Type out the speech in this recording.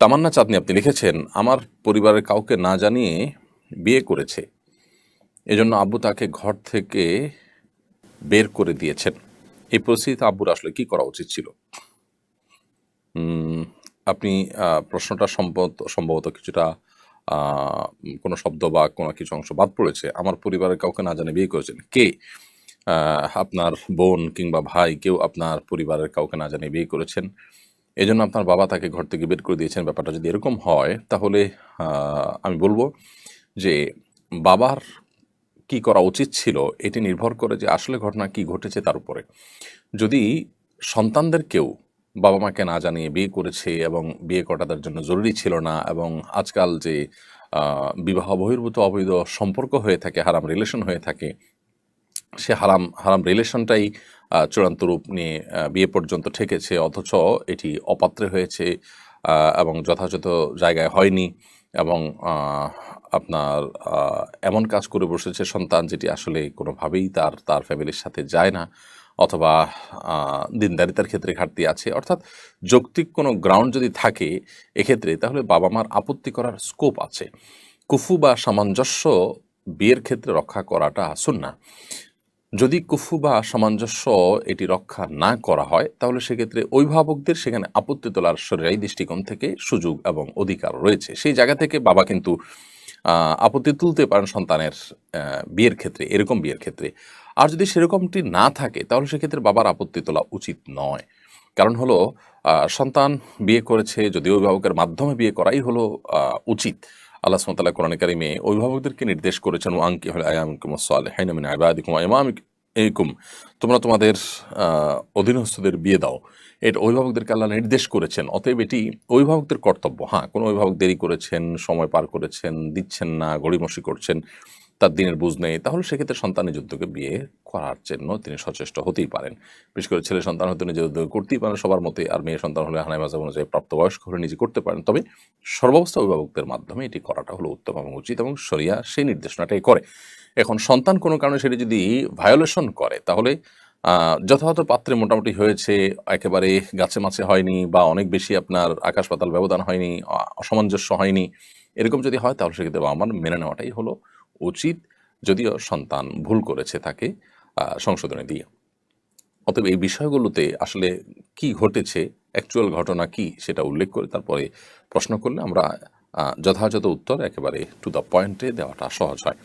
তামান্না চাঁদনি আপনি লিখেছেন, আমার পরিবারের কাউকে না জানিয়ে বিয়ে করেছে। এজন্য আব্বু তাকে ঘর থেকে বের করে দিয়েছেন। এই পরিস্থিতিতে আব্বুর আসলে কি করা উচিত ছিল? আপনি প্রশ্নটা সম্ভবত সম্ভবত কিছুটা কোনো শব্দ বা কোনো কিছু অংশ বাদ পড়েছে। আমার পরিবারের কাউকে না জানে বিয়ে করেছেন কে? আপনার বোন কিংবা ভাই কেউ আপনার পরিবারের কাউকে না জানিয়ে বিয়ে করেছেন? এজন্য আপনার বাবা তাকে ঘর থেকে বের করে দিয়েছেন। ব্যাপারটা যদি এরকম হয়, তাহলে আমি বলব যে বাবার কি করা উচিত ছিল, এটি নির্ভর করে যে আসলে ঘটনা কি ঘটেছে তার উপরে। যদি সন্তানদের কেউ বাবা মাকে না জানিয়ে বিয়ে করেছে এবং বিয়ে করা তাদের জন্য জরুরি ছিল না এবং আজকাল যে বিবাহ বহির্ভূত অবৈধ সম্পর্ক হয়ে থাকে, হারাম রিলেশন হয়ে থাকে, সে হারাম হারাম রিলেশনটাই চূড়ান্ত রূপ নিয়ে বিয়ে পর্যন্ত ঠেকেছে, অথচ এটি অপাত্রে হয়েছে এবং যথাযথ জায়গায় হয়নি এবং আপনার এমন কাজ করে বসেছে সন্তান যেটি আসলে কোনোভাবেই তার তার ফ্যামিলির সাথে যায় না অথবা দিনদারিতার ক্ষেত্রে ঘাটতি আছে। অর্থাৎ যৌক্তিক কোনো গ্রাউন্ড যদি থাকে এক্ষেত্রে তাহলে বাবা মার আপত্তি করার স্কোপ আছে। কুফু বা সামঞ্জস্য বিয়ের ক্ষেত্রে রক্ষা করাটা সুন্না। যদি কুফু বা সামঞ্জস্য এটি রক্ষা না করা হয়, তাহলে সেক্ষেত্রে অভিভাবকদের সেখানে আপত্তি তোলার শরীরাই দৃষ্টিকোণ থেকে সুযোগ এবং অধিকার রয়েছে। সেই জায়গা থেকে বাবা কিন্তু আপত্তি তুলতে পারেন সন্তানের বিয়ের ক্ষেত্রে, এরকম বিয়ের ক্ষেত্রে। আর যদি সেরকমটি না থাকে, তাহলে সেক্ষেত্রে বাবার আপত্তি তোলা উচিত নয়। কারণ হলো সন্তান বিয়ে করেছে, যদি অভিভাবকের মাধ্যমে বিয়ে করাই হলো উচিত। আল্লাহ সুমতাল্লাহ কোরআন কারিমে অভিভাবকদেরকে নির্দেশ করেছেন ও আঙ্কি হলে আয়ামকুম সালেহিন আবাদিকুম ইমামিক এইকুম তোমরা তোমাদের অধীনস্থদের বিয়ে দাও। এটা অভিভাবকদেরকে আল্লাহ নির্দেশ করেছেন, অতএব এটি অভিভাবকদের কর্তব্য। হ্যাঁ কোনো অভিভাবক দেরি করেছেন, সময় পার করেছেন, দিচ্ছেন না, গড়িমসি করছেন। তার দিনের বুঝ নেই, তাহলে সেক্ষেত্রে সন্তান নিজ উদ্যোগে বিয়ে করার জন্য তিনি সচেষ্ট হতেই পারেন। বিশেষ করে ছেলে সন্তান হয়তো নিজের উদ্যোগে করতেই পারেন, সবার মতে আর মেয়ে সন্তান হলে হানাই মাঝে অনুযায়ী প্রাপ্তবয়স্ক হলে নিজে করতে পারেন। তবে সর্বাবস্থা অভিভাবকদের মাধ্যমে এটি করাটা হলো উত্তম এবং উচিত এবং শরিয়া সেই নির্দেশনাটাই করে। এখন সন্তান কোনো কারণে সেটি যদি ভায়োলেশন করে, তাহলে যথাযথ পাত্রে মোটামুটি হয়েছে, একেবারে গাছে মাছে হয়নি বা অনেক বেশি আপনার আকাশ পাতাল ব্যবধান হয়নি অসামঞ্জস্য হয়নি, এরকম যদি হয় তাহলে সেক্ষেত্রে বাবা মার মেনে নেওয়াটাই হলো উচিত, যদিও সন্তান ভুল করেছে তাকে সংশোধনে দিয়ে। অতএব এই বিষয়গুলোতে আসলে কি ঘটেছে অ্যাকচুয়াল ঘটনা কি সেটা উল্লেখ করে তারপরে প্রশ্ন করলে আমরা যথাযথ উত্তর একেবারে টু দ্য পয়েন্টে দেওয়াটা সহজ হয়।